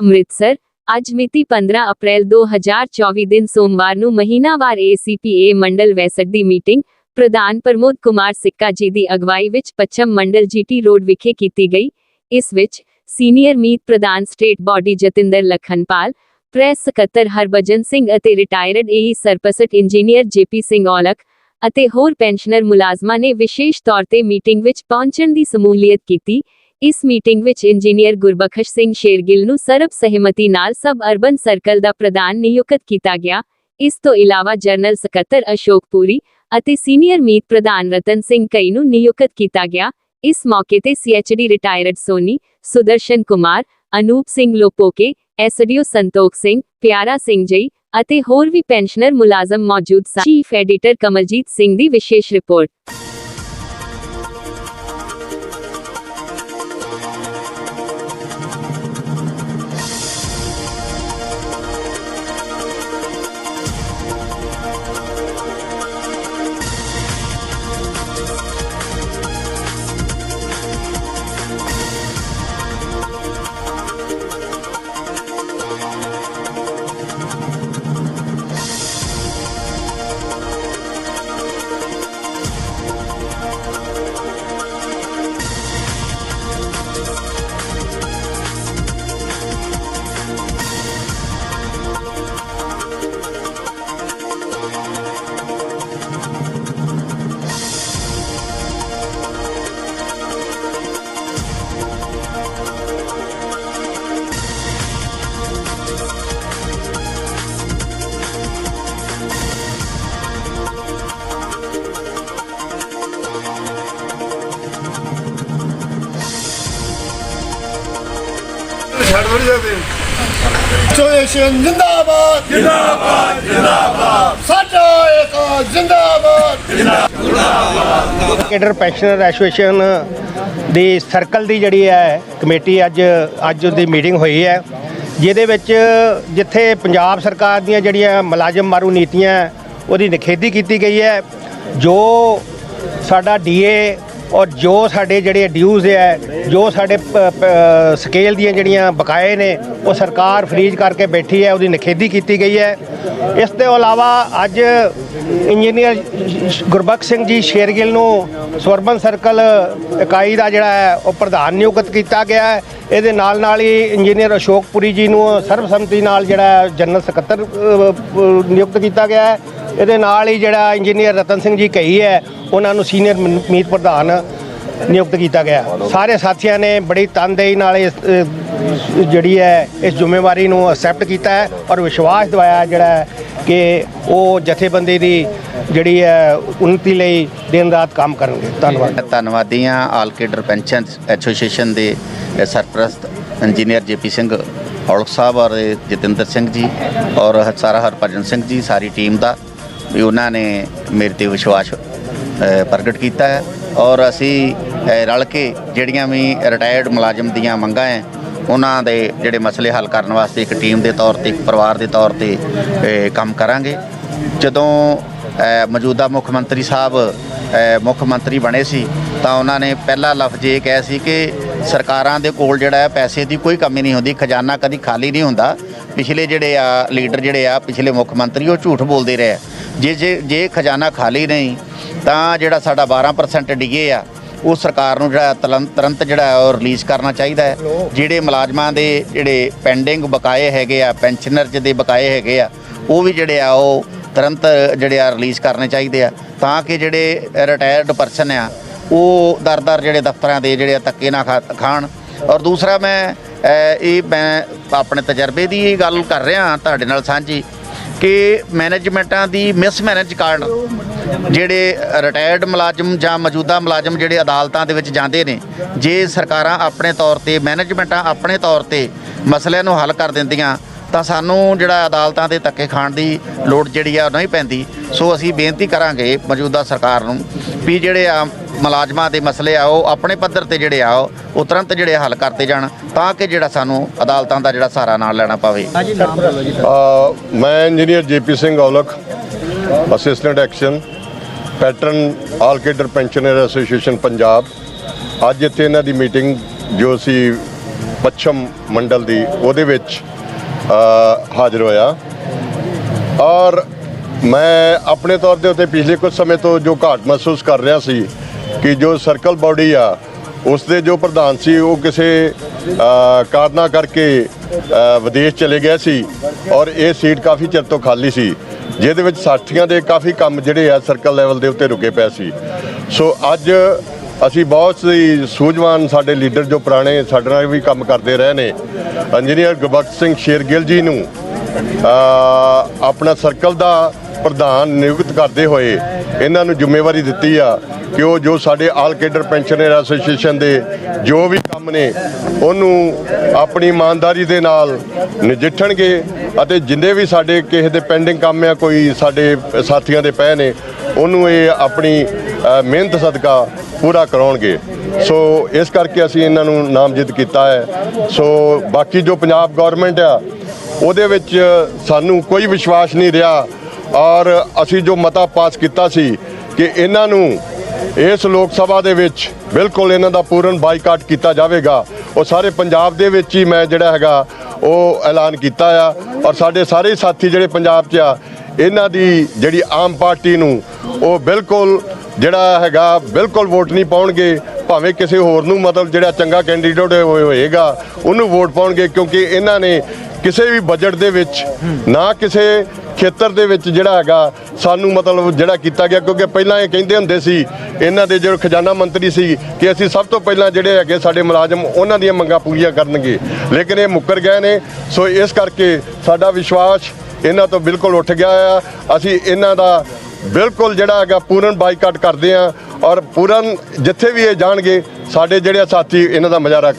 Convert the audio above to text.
ਅੰਮ੍ਰਿਤਸਰ, ਅੱਜ ਮਿਤੀ 15 ਅਪ੍ਰੈਲ 2024 ਦਿਨ ਸੋਮਵਾਰ ਨੂੰ ਮਹੀਨਾਵਾਰ ਏਸੀਪੀਏ ਮੰਡਲ ਵੈਸਟ ਦੀ ਮੀਟਿੰਗ ਪ੍ਰਧਾਨ ਪ੍ਰਮੋਦ ਕੁਮਾਰ ਸਿੱਕਾ ਜੀ ਦੀ ਅਗਵਾਈ ਵਿੱਚ ਪੱਛਮ ਮੰਡਲ ਜੀਟੀ ਰੋਡ ਵਿਖੇ ਕੀਤੀ ਗਈ। ਇਸ ਵਿੱਚ ਸੀਨੀਅਰ ਮੀਤ ਪ੍ਰਧਾਨ state body Jatinder Lakhanpal press ਸਕੱਤਰ ਹਰਭਜਨ ਸਿੰਘ ਅਤੇ ਰਿਟਾਇਰਡ ਏਈ ਸਰਪਸਟ ਇੰਜੀਨੀਅਰ ਜੇਪੀ ਸਿੰਘ ਔਲਖ ਅਤੇ ਹੋਰ ਪੈਨਸ਼ਨਰ ਮੁਲਾਜ਼ਮਾਂ ਨੇ ਵਿਸ਼ੇਸ਼ ਤੌਰ ਤੇ ਮੀਟਿੰਗ ਵਿੱਚ ਪਹੁੰਚਣ ਦੀ ਸਮੂਲੀਅਤ ਕੀਤੀ। ਇਸ ਮੀਟਿੰਗ ਵਿੱਚ ਇੰਜੀਨੀਅਰ ਗੁਰਬਖਸ਼ ਸਿੰਘ ਸ਼ੇਰਗਿੱਲ ਨੂੰ ਸਰਬ ਸਹਿਮਤੀ ਨਾਲ ਸਬ ਅਰਬਨ ਸਰਕਲ ਦਾ ਪ੍ਰਧਾਨ ਨਿਯੁਕਤ ਕੀਤਾ ਗਿਆ। ਇਸ ਤੋਂ ਇਲਾਵਾ ਜਨਰਲ ਸਕੱਤਰ ਅਸ਼ੋਕ ਪੂਰੀ ਅਤੇ ਸੀਨੀਅਰ ਮੀਤ ਪ੍ਰਧਾਨ ਰਤਨ ਸਿੰਘ ਕਈ ਨੂੰ ਨਿਯੁਕਤ ਕੀਤਾ ਗਿਆ। ਇਸ ਮੌਕੇ ਤੇ CHD retired Soni, Sudarshan Kumar, Anoop Singh Lopoke SDO Santokh Singh, Piara Singh ji ਅਤੇ ਹੋਰ ਵੀ ਪੈਨਸ਼ਨਰ ਮੁਲਾਜ਼ਮ ਮੌਜੂਦ ਸਨ। ਚੀਫ ਐਡੀਟਰ ਕਮਲਜੀਤ ਸਿੰਘ ਦੀ ਵਿਸ਼ੇਸ਼ ਰਿਪੋਰਟ ਛੱਡ ਥੋੜੀ ਸਕਦੇ ਜਿੰਦਾਬਾਦ। ਜਿੰਦਾਬਾਦ ਜਿੰਦਾਬਾਦ ਸਾਡਾ ਇੱਕ ਜਿੰਦਾਬਾਦ। ਕੇਡਰ ਪੈਨਸ਼ਨਰ ਐਸੋਸੀਏਸ਼ਨ ਦੀ ਸਰਕਲ ਦੀ ਜਿਹੜੀ ਹੈ ਕਮੇਟੀ ਅੱਜ ਅੱਜ ਦੀ ਮੀਟਿੰਗ ਹੋਈ ਹੈ, ਜਿਹਦੇ ਵਿੱਚ ਜਿੱਥੇ ਪੰਜਾਬ ਸਰਕਾਰ ਦੀਆਂ ਜਿਹੜੀਆਂ ਮੁਲਾਜ਼ਮ ਮਾਰੂ ਨੀਤੀਆਂ, ਉਹਦੀ ਨਿਖੇਧੀ ਕੀਤੀ ਗਈ ਹੈ, ਜੋ ਸਾਡਾ ਡੀਏ ਔਰ ਜੋ ਸਾਡੇ ਜਿਹੜੇ ਡਿਊਜ਼ ਹੈ ਜੋ ਸਾਡੇ ਪ- ਸਕੇਲ ਦੀਆਂ ਜਿਹੜੀਆਂ ਬਕਾਏ ਨੇ, ਉਹ ਸਰਕਾਰ ਫਰੀਜ਼ ਕਰਕੇ ਬੈਠੀ ਹੈ, ਉਹਦੀ ਨਿਖੇਧੀ ਕੀਤੀ ਗਈ ਹੈ। ਇਸ ਤੋਂ ਇਲਾਵਾ ਅੱਜ ਇੰਜੀਨੀਅਰ ਗੁਰਬਖਸ਼ ਸਿੰਘ ਜੀ ਸ਼ੇਰਗਿੱਲ ਨੂੰ ਸਵਰਬਨ ਸਰਕਲ ਇਕਾਈ ਦਾ ਜਿਹੜਾ ਹੈ, ਉਹ ਪ੍ਰਧਾਨ ਨਿਯੁਕਤ ਕੀਤਾ ਗਿਆ ਹੈ। ਇਹਦੇ ਨਾਲ ਨਾਲ ਹੀ ਇੰਜੀਨੀਅਰ ਅਸ਼ੋਕ ਪੁਰੀ ਜੀ ਨੂੰ ਸਰਬਸੰਮਤੀ ਨਾਲ ਜਿਹੜਾ ਜਨਰਲ ਸਕੱਤਰ ਨਿਯੁਕਤ ਕੀਤਾ ਗਿਆ ਹੈ। ਇਹਦੇ ਨਾਲ ਹੀ ਜਿਹੜਾ ਇੰਜੀਨੀਅਰ ਰਤਨ ਸਿੰਘ ਜੀ ਕਹੀ ਹੈ, ਉਹਨਾਂ ਨੂੰ ਸੀਨੀਅਰ ਮੀਤ ਪ੍ਰਧਾਨ ਨਿਯੁਕਤ ਕੀਤਾ ਗਿਆ। ਸਾਰੇ ਸਾਥੀਆਂ ਨੇ ਬੜੀ ਤਨਦੇਹੀ ਨਾਲ ਇਸ ਜਿਹੜੀ ਹੈ, ਇਸ ਜ਼ਿੰਮੇਵਾਰੀ ਨੂੰ ਐਕਸੈਪਟ ਕੀਤਾ ਹੈ ਔਰ ਵਿਸ਼ਵਾਸ ਦਿਵਾਇਆ ਜਿਹੜਾ ਕਿ ਉਹ ਜਥੇਬੰਦੀ ਦੀ ਜਿਹੜੀ ਹੈ ਉન્નਤੀ ਲਈ ਦਿਨ ਰਾਤ ਕੰਮ ਕਰਨਗੇ। ਧੰਨਵਾਦ। ਧੰਨਵਾਦੀ ਹਾਂ ਆਲ ਕੇਡਰ ਪੈਨਸ਼ਨ ਐਸੋਸੀਏਸ਼ਨ ਦੇ ਸਰਪ੍ਰਸਤ ਇੰਜੀਨੀਅਰ ਜੇਪੀ ਸਿੰਘ ਔਲਖ ਸਾਹਿਬ ਔਰ ਜਤਿੰਦਰ ਸਿੰਘ ਜੀ ਔਰ ਸਾਰਾ ਹਰਭਜਨ ਸਿੰਘ ਜੀ, ਸਾਰੀ ਟੀਮ ਦਾ। ਵੀ ਉਹਨਾਂ ਨੇ ਮੇਰੇ ਤੇ ਵਿਸ਼ਵਾਸ ਪ੍ਰਗਟ ਕੀਤਾ ਹੈ। ਔਰ ਅਸੀਂ ਰਲ ਕੇ ਜਿਹੜੀਆਂ ਵੀ ਰਿਟਾਇਰਡ ਮੁਲਾਜ਼ਮ ਦੀਆਂ ਮੰਗਾਂ ਹੈ, ਉਹਨਾਂ ਦੇ ਜਿਹੜੇ ਮਸਲੇ ਹੱਲ ਕਰਨ ਵਾਸਤੇ ਇੱਕ ਟੀਮ ਦੇ ਤੌਰ ਤੇ, ਇੱਕ ਪਰਿਵਾਰ ਦੇ ਤੌਰ ਤੇ ਕੰਮ ਕਰਾਂਗੇ। ਜਦੋਂ ਮੌਜੂਦਾ ਮੁੱਖ ਮੰਤਰੀ ਸਾਹਿਬ ਮੁੱਖ ਮੰਤਰੀ ਬਣੇ ਸੀ, ਤਾਂ ਉਹਨਾਂ ਨੇ ਪਹਿਲਾ ਲਫ਼ਜ਼ ਇਹ ਕਿਹਾ ਸੀ ਕਿ ਸਰਕਾਰਾਂ ਦੇ ਕੋਲ ਜਿਹੜਾ ਹੈ ਪੈਸੇ ਦੀ ਕੋਈ ਕਮੀ ਨਹੀਂ ਹੁੰਦੀ, ਖਜ਼ਾਨਾ ਕਦੀ ਖਾਲੀ ਨਹੀਂ ਹੁੰਦਾ। ਪਿਛਲੇ ਜਿਹੜੇ ਆ, ਲੀਡਰ ਜਿਹੜੇ ਆ, ਪਿਛਲੇ ਮੁੱਖ ਮੰਤਰੀ, ਉਹ ਝੂਠ ਬੋਲਦੇ ਰਹੇ। ਜੇ ਜੇ ਜੇ ਖਜ਼ਾਨਾ ਖਾਲੀ ਨਹੀਂ, ਤਾਂ ਜਿਹੜਾ ਸਾਡਾ 12% ਡੀਏ ਆ, ਉਹ ਸਰਕਾਰ ਨੂੰ ਜਿਹੜਾ ਤੁਰੰਤ ਤੁਰੰਤ ਜਿਹੜਾ ਉਹ ਰਿਲੀਜ਼ ਕਰਨਾ ਚਾਹੀਦਾ ਹੈ। ਜਿਹੜੇ ਮੁਲਾਜ਼ਮਾਂ ਦੇ ਜਿਹੜੇ ਪੈਂਡਿੰਗ ਬਕਾਏ ਹੈਗੇ ਆ ਪੈਨਸ਼ਨਰ ਜਿਹਦੇ ਬਕਾਏ ਹੈਗੇ ਆ, ਉਹ ਵੀ ਜਿਹੜੇ ਆ, ਉਹ ਤੁਰੰਤ ਜਿਹੜੇ ਆ ਰਿਲੀਜ਼ ਕਰਨੇ ਚਾਹੀਦੇ ਆ। ਤਾਂ ਕਿ ਜਿਹੜੇ ਰਿਟਾਇਰਡ ਪਰਸਨ ਆ, ਉਹ ਦਰ-ਦਰ ਜਿਹੜੇ ਦਫ਼ਤਰਾਂ ਦੇ ਜਿਹੜੇ ਆ ਧੱਕੇ ਨਾ ਖਾ- ਖਾਣ। ਔਰ ਦੂਸਰਾ ਮੈਂ ਇਹ ਮੈਂ ਆਪਣੇ ਤਜਰਬੇ ਦੀ ਗੱਲ ਕਰ ਰਿਹਾ ਤੁਹਾਡੇ ਨਾਲ ਸਾਂਝੀ। ਕਿ ਮੈਨੇਜਮੈਂਟਾਂ ਦੀ ਮਿਸਮੈਨੇਜ ਕਾਰਨ ਜਿਹੜੇ ਰਿਟਾਇਰਡ ਮੁਲਾਜ਼ਮ ਜਾਂ ਮੌਜੂਦਾ ਮੁਲਾਜ਼ਮ ਜਿਹੜੇ ਅਦਾਲਤਾਂ ਦੇ ਵਿੱਚ ਜਾਂਦੇ ਨੇ, ਜੇ ਸਰਕਾਰਾਂ ਆਪਣੇ ਤੌਰ ਤੇ, ਮੈਨੇਜਮੈਂਟਾਂ ਆਪਣੇ ਤੌਰ ਤੇ ਮਸਲਿਆਂ ਨੂੰ ਹੱਲ ਕਰ ਦਿੰਦੀਆਂ ਤਾਂ ਸਾਨੂੰ ਜਿਹੜਾ ਅਦਾਲਤਾਂ ਦੇ ਧੱਕੇ ਖਾਣ ਦੀ ਲੋੜ ਜਿਹੜੀ ਆ ਉਹ ਨਹੀਂ ਪੈਂਦੀ। ਸੋ ਅਸੀਂ ਬੇਨਤੀ ਕਰਾਂਗੇ ਮੌਜੂਦਾ ਸਰਕਾਰ ਨੂੰ ਵੀ ਜਿਹੜੇ ਆ ਮੁਲਾਜ਼ਮਾਂ ਦੇ ਮਸਲੇ ਆ ਉਹ ਆਪਣੇ ਪੱਧਰ ਤੇ ਜਿਹੜੇ ਆ ਉਹ ਤੁਰੰਤ ਜਿਹੜੇ ਹੱਲ ਕਰਤੇ ਜਾਣ ਤਾਂ ਕਿ ਜਿਹੜਾ ਸਾਨੂੰ ਅਦਾਲਤਾਂ ਦਾ ਜਿਹੜਾ ਸਹਾਰਾ ਨਾਲ ਲੈਣਾ ਪਵੇ। ਅ, ਮੈਂ engineer JP Singh Aulakh assistant action patron all cadre pensioner association Punjab. ਅੱਜ ਇੱਥੇ ਇਹਨਾਂ ਦੀ ਮੀਟਿੰਗ ਜੋ ਸੀ ਪੱਛਮ ਮੰਡਲ ਦੀ ਉਹਦੇ ਵਿੱਚ ਹਾਜ਼ਰ ਹੋਇਆ। ਔਰ ਮੈਂ ਆਪਣੇ ਤੌਰ ਦੇ ਉੱਤੇ ਪਿਛਲੇ ਕੁਝ ਸਮੇਂ ਤੋਂ ਜੋ ਘਾਟ ਮਹਿਸੂਸ ਕਰ ਰਿਹਾ ਸੀ ਕਿ ਜੋ ਸਰਕਲ ਬਾਡੀ ਆ ਉਸ ਦੇ ਜੋ ਪ੍ਰਧਾਨ ਸੀ ਉਹ ਕਿਸੇ ਅ, ਕਾਰਨਾਂ ਕਰਕੇ ਵਿਦੇਸ਼ ਚਲੇ ਗਏ ਸੀ ਔਰ ਇਹ ਸੀਟ ਕਾਫੀ ਚਿਰ ਤੋਂ ਖਾਲੀ ਸੀ ਜਿਹਦੇ ਵਿੱਚ ਸਾਥੀਆਂ ਦੇ ਕਾਫੀ ਕੰਮ ਜਿਹੜੇ ਆ ਸਰਕਲ ਲੈਵਲ ਦੇ ਉੱਤੇ ਰੁਕੇ ਪਏ ਸੀ। ਸੋ ਅੱਜ ਅਸੀਂ ਬਹੁਤ ਹੀ ਸੂਝਵਾਨ ਸਾਡੇ ਲੀਡਰ ਜੋ ਪੁਰਾਣੇ ਸਾਡੇ ਨਾਲ ਵੀ ਕੰਮ ਕਰਦੇ ਰਹੇ ਨੇ। ਇੰਜੀਨੀਅਰ ਗੁਰਬਖਸ਼ ਸਿੰਘ ਸ਼ੇਰਗਿੱਲ ਜੀ ਨੂੰ ਆਪਣਾ ਸਰਕਲ ਦਾ ਪ੍ਰਧਾਨ ਨਿਯੁਕਤ ਕਰਦੇ ਹੋਏ ਇਹਨਾਂ ਨੂੰ ਜ਼ਿੰਮੇਵਾਰੀ ਦਿੱਤੀ ਆ ਕਿ ਉਹ ਜੋ ਸਾਡੇ ਆਲ ਕੇਡਰ ਪੈਨਸ਼ਨਰ ਐਸੋਸੀਏਸ਼ਨ ਦੇ ਜੋ ਵੀ ਕੰਮ ਨੇ, ਉਹਨੂੰ ਆਪਣੀ ਇਮਾਨਦਾਰੀ ਦੇ ਨਾਲ ਨਜਿੱਠਣਗੇ ਅਤੇ ਜਿੰਨੇ ਵੀ ਸਾਡੇ ਕਿਸੇ ਦੇ ਪੈਂਡਿੰਗ ਕੰਮ ਆ, ਕੋਈ ਸਾਡੇ ਸਾਥੀਆਂ ਦੇ ਪਏ ਨੇ, ਉਹਨੂੰ ਇਹ ਆਪਣੀ ਮਿਹਨਤ ਸਦਕਾ ਪੂਰਾ ਕਰਾਉਣਗੇ। ਸੋ ਇਸ ਕਰਕੇ ਅਸੀਂ ਇਹਨਾਂ ਨੂੰ ਨਾਮਜ਼ਦ ਕੀਤਾ ਹੈ। ਸੋ ਬਾਕੀ ਜੋ ਪੰਜਾਬ ਗਵਰਨਮੈਂਟ ਆ, ਉਹਦੇ ਵਿੱਚ ਸਾਨੂੰ ਕੋਈ ਵਿਸ਼ਵਾਸ ਨਹੀਂ ਰਿਹਾ। ਔਰ ਅਸੀਂ ਜੋ ਮਤਾ ਪਾਸ ਕੀਤਾ ਸੀ ਕਿ ਇਹਨਾਂ ਨੂੰ ਇਸ ਲੋਕ ਸਭਾ ਦੇ ਵਿੱਚ ਬਿਲਕੁਲ ਇਹਨਾਂ ਦਾ ਪੂਰਨ ਬਾਈਕਾਟ ਕੀਤਾ ਜਾਵੇਗਾ, ਉਹ ਸਾਰੇ ਪੰਜਾਬ ਦੇ ਵਿੱਚ ਹੀ ਮੈਂ ਜਿਹੜਾ ਹੈਗਾ, ਉਹ ਐਲਾਨ ਕੀਤਾ ਆ। ਔਰ ਸਾਡੇ ਸਾਰੇ ਸਾਥੀ ਜਿਹੜੇ ਪੰਜਾਬ 'ਚ ਆ, ਇਹਨਾਂ ਦੀ ਜਿਹੜੀ ਆਮ ਪਾਰਟੀ ਨੂੰ ਉਹ ਬਿਲਕੁਲ ਜਿਹੜਾ ਹੈਗਾ ਬਿਲਕੁਲ ਵੋਟ ਨਹੀਂ ਪਾਉਣਗੇ, ਭਾਵੇਂ ਕਿਸੇ ਹੋਰ ਨੂੰ ਮਤਲਬ ਜਿਹੜਾ ਚੰਗਾ ਕੈਂਡੀਡੇਟ ਹੋਏਗਾ, ਉਹਨੂੰ ਵੋਟ ਪਾਉਣਗੇ, ਕਿਉਂਕਿ ਇਹਨਾਂ ਨੇ ਕਿਸੇ ਵੀ ਬਜਟ ਦੇ ਵਿੱਚ, ਨਾ ਕਿਸੇ ਖੇਤਰ ਦੇ ਵਿੱਚ ਜਿਹੜਾ ਹੈਗਾ, ਸਾਨੂੰ ਮਤਲਬ ਜਿਹੜਾ ਕੀਤਾ ਗਿਆ, ਕਿਉਂਕਿ ਪਹਿਲਾਂ ਇਹ ਕਹਿੰਦੇ ਹੁੰਦੇ ਸੀ, ਇਹਨਾਂ ਦੇ ਜੋ ਖਜ਼ਾਨਾ ਮੰਤਰੀ ਸੀ, ਕਿ ਅਸੀਂ ਸਭ ਤੋਂ ਪਹਿਲਾਂ ਜਿਹੜੇ ਹੈਗੇ ਸਾਡੇ ਮੁਲਾਜ਼ਮ, ਉਹਨਾਂ ਦੀਆਂ ਮੰਗਾਂ ਪੂਰੀਆਂ ਕਰਨਗੇ। ਲੇਕਿਨ ਇਹ ਮੁੱਕਰ ਗਏ ਨੇ, ਸੋ ਇਸ ਕਰਕੇ ਸਾਡਾ ਵਿਸ਼ਵਾਸ ਇਹਨਾਂ ਤੋਂ ਬਿਲਕੁਲ ਉੱਠ ਗਿਆ ਆ। ਅਸੀਂ ਇਹਨਾਂ ਦਾ ਬਿਲਕੁਲ ਜਿਹੜਾ ਹੈਗਾ ਪੂਰਨ ਬਾਈਕਾਟ ਕਰਦੇ ਆ ਔਰ ਪੂਰਨ ਜਿੱਥੇ ਵੀ ਇਹ ਜਾਣਗੇ, ਸਾਡੇ ਜਿਹੜੇ ਸਾਥੀ ਇਹਨਾਂ ਦਾ ਮੁਜ਼ਾਹਰਾ ਕਰ